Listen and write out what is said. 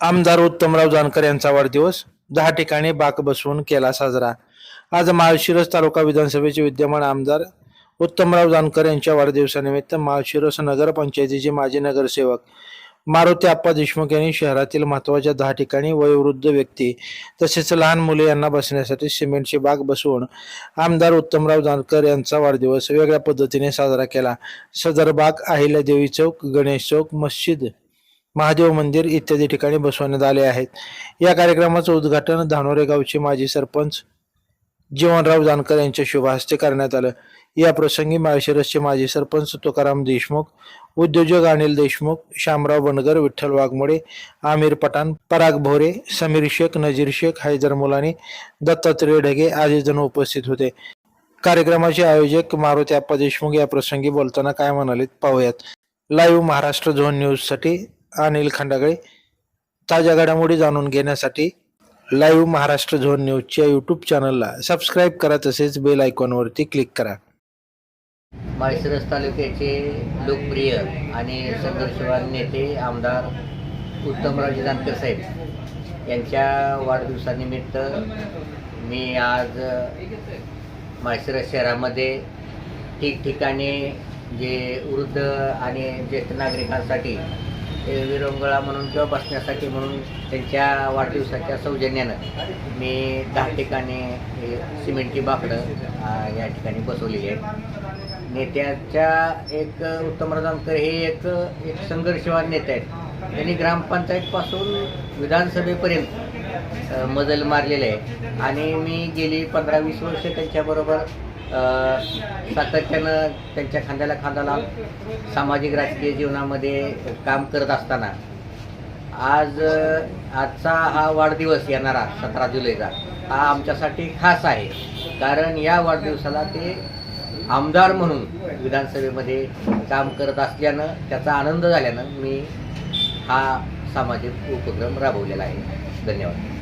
आमदार उत्तमराव जानकर यांचा वाढदिवस दहा ठिकाणी बाक बसवून केला साजरा. आज माळशिरस तालुका विधानसभेचे विद्यमान आमदार उत्तमराव जानकर यांच्या वाढदिवसानिमित्त माळशिरस नगरपंचायतीचे माजी नगरसेवक मारुती आप्पा देशमुख यांनी शहरातील महत्त्वाच्या दहा ठिकाणी वयोवृद्ध व्यक्ती तसेच लहान मुले यांना बसण्यासाठी सिमेंटची बाग बसवून आमदार उत्तमराव जानकर यांचा वाढदिवस वेगळ्या पद्धतीने साजरा केला. सदर बाग अहिल्यादेवी चौक गणेश चौक मस्जिद महादेव मंदिर इत्यादी ठिकाणी बसवण्यात आले आहेत. या कार्यक्रमाचं उद्घाटन धानोरे गावचे माजी सरपंच जीवनराव जानकर यांच्या शुभ हस्ते करण्यात आलं. या प्रसंगी माळशिरसचे माजी सरपंच तुकाराम देशमुख उद्योजक अनिल देशमुख श्यामराव बनगर विठ्ठल वाघमोडे आमिर पठाण पराग भोरे समीर शेख नजीर शेख हैदर मुलानी दत्तात्रय ढगे आदी जण उपस्थित होते. कार्यक्रमाचे आयोजक मारुती आप्पा देशमुख या प्रसंगी बोलताना काय म्हणाले पाहूयात. लाईव्ह महाराष्ट्र झोन न्यूजसाठी अनिल खंडागळे ताज्या घडामोडी जाणून घेण्यासाठी लाईव्ह महाराष्ट्र झोन न्यूजच्या यूट्यूब चॅनलला सबस्क्राईब करा तसेच बेल आयकॉनवरती क्लिक करा. माळशिरस तालुक्याचे लोकप्रिय आणि संघर्षवान नेते आमदार उत्तमरावजी जानकर साहेब यांच्या वाढदिवसानिमित्त मी आज माळशिरस शहरामध्ये ठिकठिकाणी जे वृद्ध आणि ज्येष्ठ नागरिकांसाठी विरंगळा म्हणून किंवा बसण्यासाठी म्हणून त्यांच्या वाढदिवसाच्या सौजन्यानं मी दहा ठिकाणी हे सिमेंटची बाकडं या ठिकाणी बसवलेली आहेत. नेत्याच्या एक उत्तम जानकर हे एक एक संघर्षवान नेते आहेत. त्यांनी ग्रामपंचायतपासून विधानसभेपर्यंत मजल मारलेले आहे. आणि मी गेली पंधरा वीस वर्ष त्यांच्याबरोबर सातत्यानं त्यांच्या खांद्याला खांदा लावून सामाजिक राजकीय जीवनामध्ये काम करत असताना आज आजचा हा वाढदिवस येणारा सतरा जुलैचा हा आमच्यासाठी खास आहे. कारण या वाढदिवसाला ते आमदार म्हणून विधानसभेमध्ये काम करत असल्यानं त्याचा आनंद झाल्यानं मी हा सामाजिक उपक्रम राबवलेला आहे. धन्यवाद.